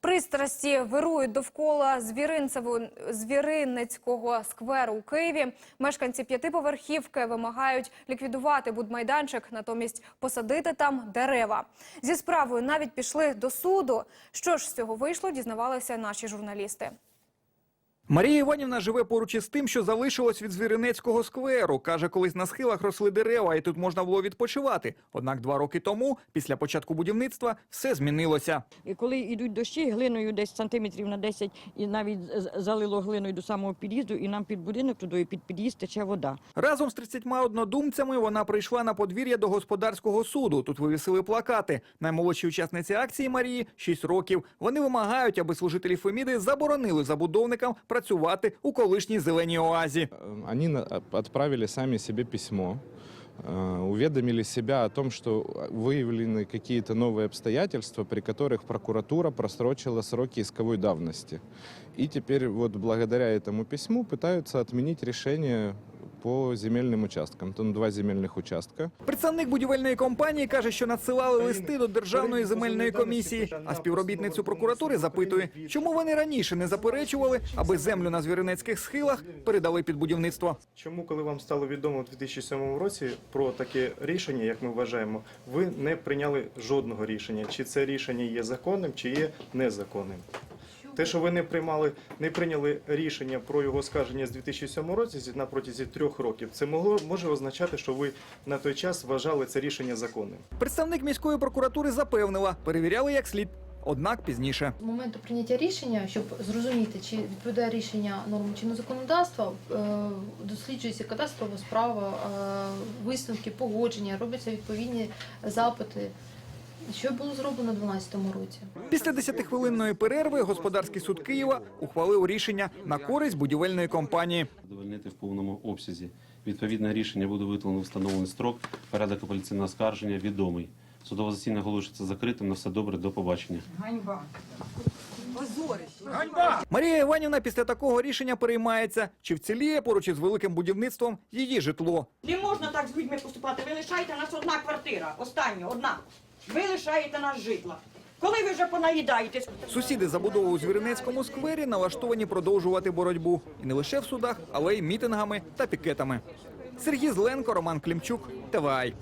Пристрасті вирують довкола Звіринецького скверу у Києві. Мешканці п'ятиповерхівки вимагають ліквідувати будмайданчик, натомість посадити там дерева. Зі справою навіть пішли до суду. Що ж з цього вийшло, дізнавалися наші журналісти. Марія Іванівна живе поруч із тим, що залишилось від Звіринецького скверу. Каже, колись на схилах росли дерева, і тут можна було відпочивати. Однак два роки тому, після початку будівництва, все змінилося. І коли йдуть дощі, глиною десь сантиметрів на 10 і навіть залило глиною до самого під'їзду, і нам під будинок туди і під під'їзд тече вода. Разом з 30 однодумцями вона прийшла на подвір'я до господарського суду. Тут вивісили плакати. Наймолодшій учасниці акції Марії 6 років. Вони вимагають, аби служителі Феміди заборонили забудовникам працювати у колишній зеленій оазі. Э, Они на- отправили сами себе письмо, э, уведомили себя о том, что выявлены какие-то новые обстоятельства, при которых прокуратура просрочила сроки исковой давности. И теперь вот благодаря этому письму пытаются отменить решение по земельным участкам. Там два земельных участка. Представник будівельної компанії каже, що надсилали листи до Державної земельної комісії. А співробітницю прокуратури запитує, чому вони раніше не заперечували, аби землю на звіринецьких схилах передали під будівництво. Чому, коли вам стало відомо у 2007 році про таке рішення, як ми вважаємо, ви не прийняли жодного рішення? Чи це рішення є законним, чи є незаконним? Те, що ви не приймали, не прийняли рішення про його скарження з 2007 році зі- на протязі трьох років, це могло може означати, що ви на той час вважали це рішення законним. Представник міської прокуратури запевнила, перевіряли як слід. Однак пізніше. Моменту прийняття рішення, щоб зрозуміти, чи відповідає рішення нормам чинного законодавства, е, досліджується кадастрова справа, е, висновки, погодження, робляться відповідні запити. Що було зроблено у 2012 році? Після 10-хвилинної перерви господарський суд Києва ухвалив рішення на користь будівельної компанії. Задовольнити в повному обсязі. Відповідне рішення буде витлано в встановлений строк. Порядок апеляційного скарження відомий. Судове засідання оголошується закритим. На все добре. До побачення. Ганьба. Марія Іванівна після такого рішення переймається, чи вціліє поруч із великим будівництвом її житло. Не можна так з людьми поступати. Ви лишаєте нас одна квартира, остання, одна. Ви лишаєте нас житла. Коли ви вже понаїдаєтесь? Сусіди забудови у Звіринецькому сквері налаштовані продовжувати боротьбу і не лише в судах, але й мітингами та пікетами. Сергій Зленко, Роман Клімчук, ТВАЙ.